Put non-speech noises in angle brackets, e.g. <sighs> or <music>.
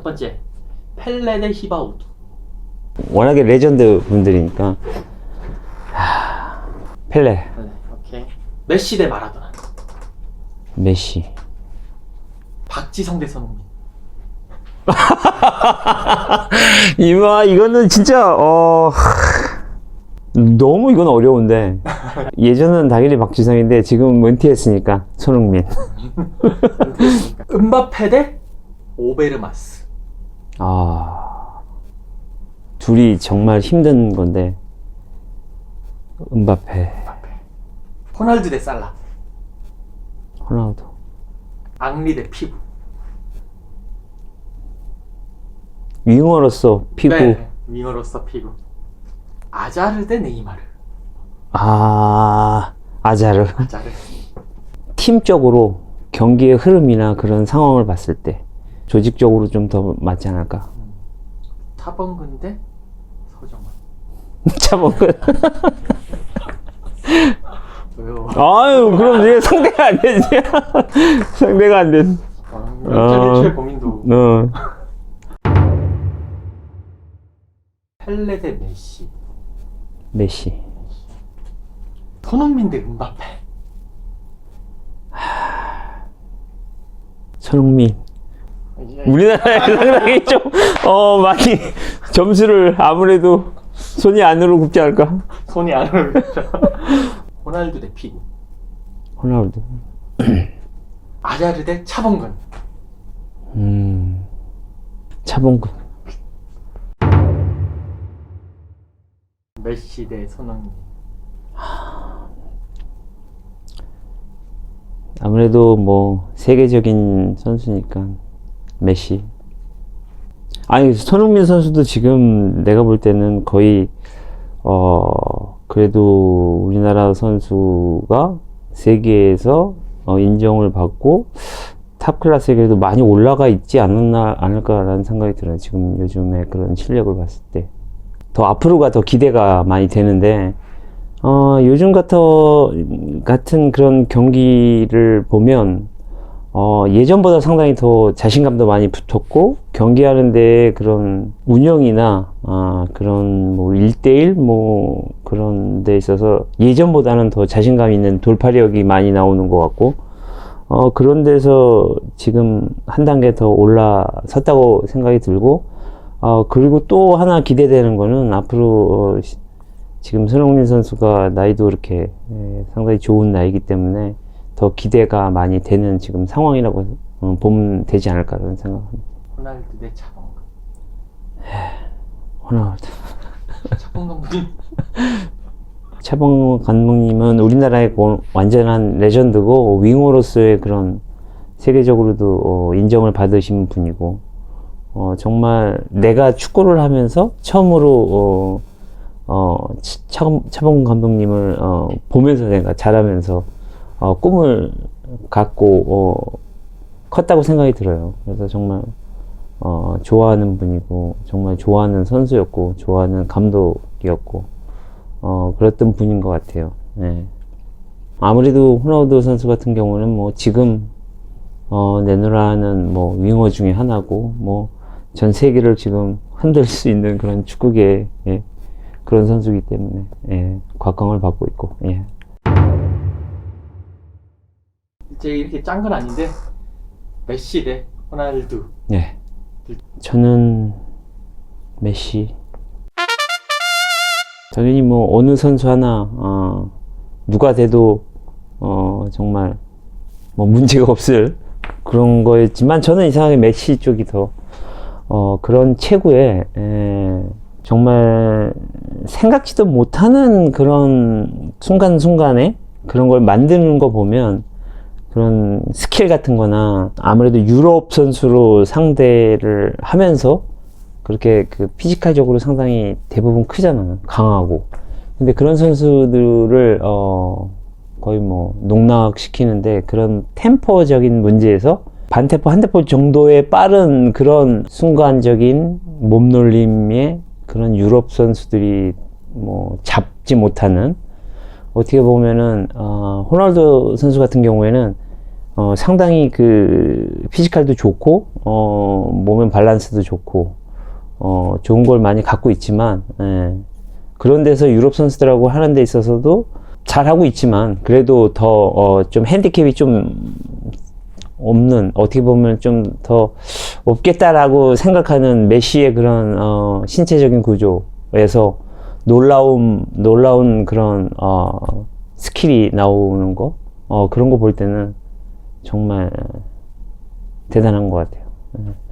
첫 번째 펠레 대 히바우두. 워낙에 레전드 분들이니까. 하, 펠레, 펠레. 오케이. 메시 대 마라도나. 메시. 박지성 대 손흥민. <laughs> 이마 이거는 진짜 어 하, 너무 이건 어려운데 예전은 당연히 박지성인데 지금 은퇴했으니까 손흥민. <laughs> 은바페 대 오베르마스. 아 둘이 정말 힘든 건데 은바페, 호날두 대 살라. 호나우두. 앙리 대 피구. 윙어로서 피구. 네. 윙어로서 피구. 아자르 대 네이마르. 아 아자르. 아자르. 팀적으로 경기의 흐름이나 그런 상황을 봤을 때 조직적으로 좀 더 맞지 않을까. 타범근 대 서정원. <laughs> 차범근. 왜요? 아유, 그럼 얘 상대가 안 되지. <laughs> 상대가 안 된. 아, 일주일 고민도. 어. <laughs> 펠레 대 메시. 메시. 손흥민 대 은바페. 손흥민. 우리나라에 <laughs> 상당히 좀, 어, 많이 점수를 아무래도 손이 안으로 굽지 않을까? 손이 안 올라오죠. <laughs> 호날두 대 피구. 호나우두. 아자르 대 차범근. 음. 차범근. 메시 대 손흥민. 아무래도 뭐, 세계적인 선수니까, 메시. 아니, 손흥민 선수도 지금 내가 볼 때는 거의, 어, 그래도 우리나라 선수가 세계에서 어, 인정을 받고 탑 클래스에 그래도 많이 올라가 있지 않았나, 않을까라는 생각이 들어요. 지금 요즘에 그런 실력을 봤을 때. 더 앞으로가 더 기대가 많이 되는데, 어, 요즘 같어, 같은 그런 경기를 보면, 어, 예전보다 상당히 더 자신감도 많이 붙었고, 경기하는데 그런 운영이나, 아, 그런 뭐 1대1 뭐 그런 데 있어서 예전보다는 더 자신감 있는 돌파력이 많이 나오는 것 같고, 어, 그런 데서 지금 한 단계 더 올라섰다고 생각이 들고, 어, 그리고 또 하나 기대되는 거는 앞으로, 어, 시- 지금 손흥민 선수가 나이도 이렇게 예, 상당히 좋은 나이기 때문에 더 기대가 많이 되는 지금 상황이라고 어, 보면 되지 않을까라는 생각합니다. 호날두 대 차범근. <sighs> 호나우두. <laughs> 차범근 <laughs> 차범 감독님은 우리나라의 고- 완전한 레전드고 윙어로서의 그런 세계적으로도 어, 인정을 받으신 분이고 어, 정말 내가 축구를 하면서 처음으로 어, 어, 치- 차, 차범 감독님을 어, 보면서 내가 자라면서 어, 꿈을 갖고 어, 컸다고 생각이 들어요. 그래서 정말 어, 좋아하는 분이고 정말 좋아하는 선수였고 좋아하는 감독이었고 어, 그랬던 분인 것 같아요. 네. 아무래도 호나우두 선수 같은 경우는 뭐 지금 어, 내노라는 뭐 윙어 중에 하나고 뭐 전 세계를 지금 흔들 수 있는 그런 축구계 예, 그런 선수이기 때문에 예, 곽광을 받고 있고 예. 이제 이렇게 짠 건 아닌데 메시 대 호날두. 네. 저는 메시. 당연히 뭐 어느 선수 하나 어, 누가 돼도 어, 정말 뭐 문제가 없을 그런 거였지만 저는 이상하게 메시 쪽이 더 어, 그런 체구에 에, 정말 생각지도 못하는 그런 순간순간에 그런 걸 만드는 거 보면 그런 스킬 같은 거나 아무래도 유럽 선수로 상대를 하면서 그렇게 그 피지컬적으로 상당히 대부분 크잖아요. 강하고. 근데 그런 선수들을 어 거의 뭐 농락시키는데 그런 템포적인 문제에서 반템포 한 템포 정도의 빠른 그런 순간적인 몸놀림에 그런 유럽 선수들이 뭐 잡지 못하는 어떻게 보면은 어, 호날두 선수 같은 경우에는 어, 상당히 그 피지컬도 좋고 어, 몸의 밸런스도 좋고, 어, 좋은 걸 많이 갖고 있지만, 예. 그런 데서 유럽 선수들하고 하는 데 있어서도 잘 하고 있지만, 그래도 더, 어, 좀 핸디캡이 좀 없는, 어떻게 보면 좀 더 없겠다라고 생각하는 메시의 그런, 어, 신체적인 구조에서 놀라운, 놀라운 그런, 어, 스킬이 나오는 거, 어, 그런 거 볼 때는 정말 대단한 것 같아요. 예.